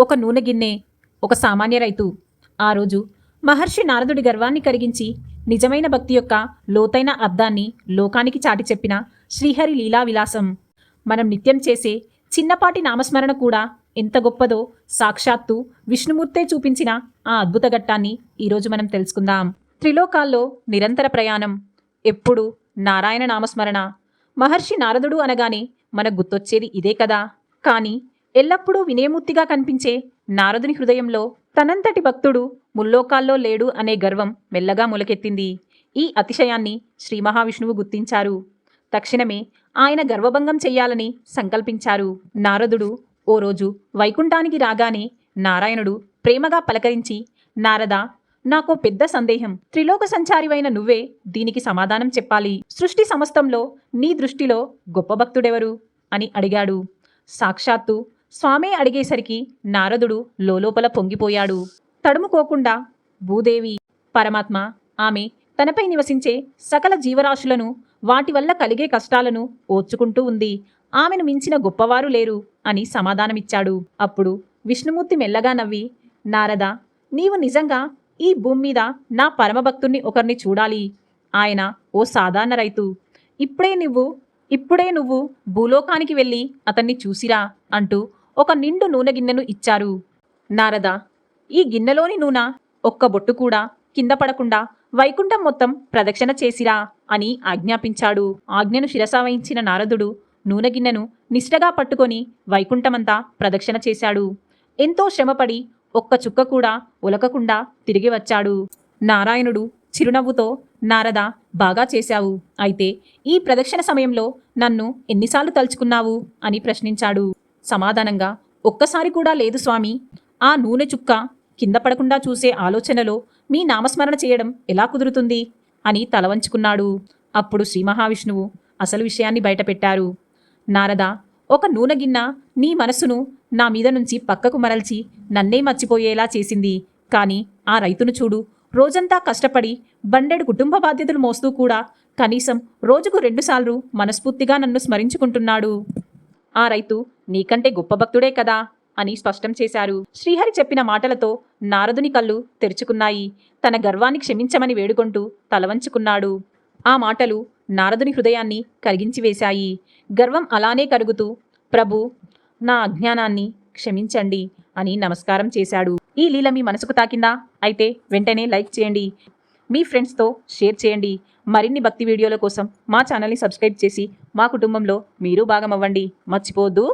ఒక నూనె గిన్నె ఒక సామాన్య రైతు. ఆ రోజు మహర్షి నారదుడి గర్వాన్ని కరిగించి నిజమైన భక్తి యొక్క లోతైన అర్థాన్ని లోకానికి చాటి చెప్పిన శ్రీహరి లీలా విలాసం. మనం నిత్యం చేసే చిన్నపాటి నామస్మరణ కూడా ఎంత గొప్పదో సాక్షాత్తు విష్ణుమూర్తే చూపించిన ఆ అద్భుత ఘట్టాన్ని ఈరోజు మనం తెలుసుకుందాం. త్రిలోకాల్లో నిరంతర ప్రయాణం ఎప్పుడు నారాయణ నామస్మరణ. మహర్షి నారదుడు అనగానే మనకు గుర్తొచ్చేది ఇదే కదా. కానీ ఎల్లప్పుడూ వినయమూర్తిగా కనిపించే నారదుని హృదయంలో తనంతటి భక్తుడు ముల్లోకాల్లో లేడు అనే గర్వం మెల్లగా మొలకెత్తింది. ఈ అతిశయాన్ని శ్రీ మహావిష్ణువు గుర్తించారు. తక్షణమే ఆయన గర్వభంగం చెయ్యాలని సంకల్పించారు. నారదుడు ఓ రోజు వైకుంఠానికి రాగానే నారాయణుడు ప్రేమగా పలకరించి నారద నాకో పెద్ద సందేహం. త్రిలోక సంచారివైన నువ్వే దీనికి సమాధానం చెప్పాలి. సృష్టి సమస్తంలో నీ దృష్టిలో గొప్ప భక్తుడెవరు? అని అడిగాడు. సాక్షాత్తు స్వామి అడిగేసరికి నారదుడు లోలోపల పొంగిపోయాడు. తడుముకోకుండా భూదేవి పరమాత్మ ఆమె తనపై నివసించే సకల జీవరాశులను వాటి వల్ల కలిగే కష్టాలను ఓర్చుకుంటూ ఉంది. ఆమెను మించిన గొప్పవారు లేరు అని సమాధానమిచ్చాడు. అప్పుడు విష్ణుమూర్తి మెల్లగా నవ్వి నారద నీవు నిజంగా ఈ భూమి మీద నా పరమభక్తుణ్ణి ఒకరిని చూడాలి. ఆయన ఓ సాధారణ రైతు. ఇప్పుడే నువ్వు ఇప్పుడే నువ్వు భూలోకానికి వెళ్ళి అతన్ని చూసిరా అంటూ ఒక నిండు నూనె గిన్నెను ఇచ్చారు. నారద ఈ గిన్నెలోని నూనె ఒక్క బొట్టు కూడా కింద పడకుండా వైకుంఠం మొత్తం ప్రదక్షిణ చేసిరా అని ఆజ్ఞాపించాడు. ఆజ్ఞను శిరసావహించిన నారదుడు నూనె గిన్నెను పట్టుకొని వైకుంఠమంతా ప్రదక్షిణ చేశాడు. ఎంతో శ్రమపడి ఒక్క చుక్క కూడా ఉలకకుండా తిరిగి వచ్చాడు. నారాయణుడు చిరునవ్వుతో నారద బాగా చేశావు. అయితే ఈ ప్రదక్షిణ సమయంలో నన్ను ఎన్నిసార్లు తలుచుకున్నావు? అని ప్రశ్నించాడు. సమాధానంగా ఒక్కసారి కూడా లేదు స్వామి. ఆ నూనె చుక్క కింద పడకుండా చూసే ఆలోచనలో మీ నామస్మరణ చేయడం ఎలా కుదురుతుంది? అని తలవంచుకున్నాడు అప్పుడు శ్రీ మహావిష్ణువు అసలు విషయాన్ని బయటపెట్టారు. నారద ఒక నూనె గిన్న నీ మనసును నా మీద నుంచి పక్కకు మరల్చి నన్నే మర్చిపోయేలా చేసింది. కానీ ఆ రైతును చూడు రోజంతా కష్టపడి బండెడు కుటుంబ బాధ్యతలు మోస్తూ కూడా కనీసం రోజుకు రెండుసార్లు మనస్ఫూర్తిగా నన్ను స్మరించుకుంటున్నాడు. ఆ రైతు నీకంటే గొప్ప భక్తుడే కదా అని స్పష్టం చేశారు. శ్రీహరి చెప్పిన మాటలతో నారదుని కళ్ళు తెరుచుకున్నాయి. తన గర్వాన్ని క్షమించమని వేడుకుంటూ తలవంచుకున్నాడు. ఆ మాటలు నారదుని హృదయాన్ని కరిగించి వేశాయి. గర్వం అలానే కరుగుతూ ప్రభు నా అజ్ఞానాన్ని క్షమించండి అని నమస్కారం చేశాడు. ఈ లీల మీ మనసుకు తాకిందా? అయితే వెంటనే లైక్ చేయండి. మీ ఫ్రెండ్స్తో షేర్ చేయండి. మరిన్ని భక్తి వీడియోల కోసం మా ఛానల్ని సబ్స్క్రైబ్ చేసి మా కుటుంబంలో మీరు భాగమవ్వండి. మర్చిపోవద్దు.